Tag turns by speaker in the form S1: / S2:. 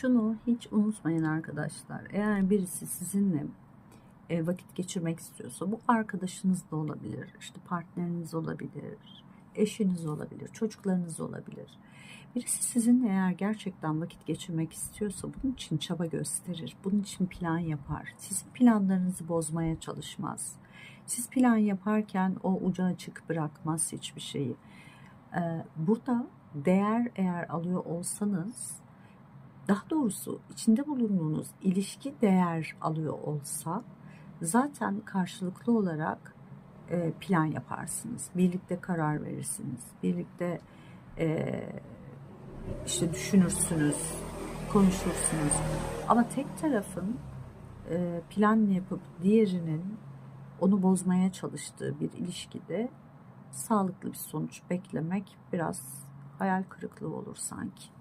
S1: Şunu hiç unutmayın arkadaşlar. Eğer birisi sizinle e, vakit geçirmek istiyorsa bu arkadaşınız da olabilir, işte partneriniz olabilir, eşiniz olabilir, çocuklarınız olabilir. Birisi sizinle eğer gerçekten vakit geçirmek istiyorsa bunun için çaba gösterir, bunun için plan yapar. Sizin planlarınızı bozmaya çalışmaz. Siz plan yaparken o ucu açık bırakmaz hiçbir şeyi. Ee, burada değer eğer alıyor olsanız, daha doğrusu içinde bulunduğunuz ilişki değer alıyor olsa zaten karşılıklı olarak e, plan yaparsınız. Birlikte karar verirsiniz. Birlikte e, işte düşünürsünüz, konuşursunuz. Ama tek tarafın e, plan yapıp diğerinin onu bozmaya çalıştığı bir ilişkide sağlıklı bir sonuç beklemek biraz hayal kırıklığı olur sanki.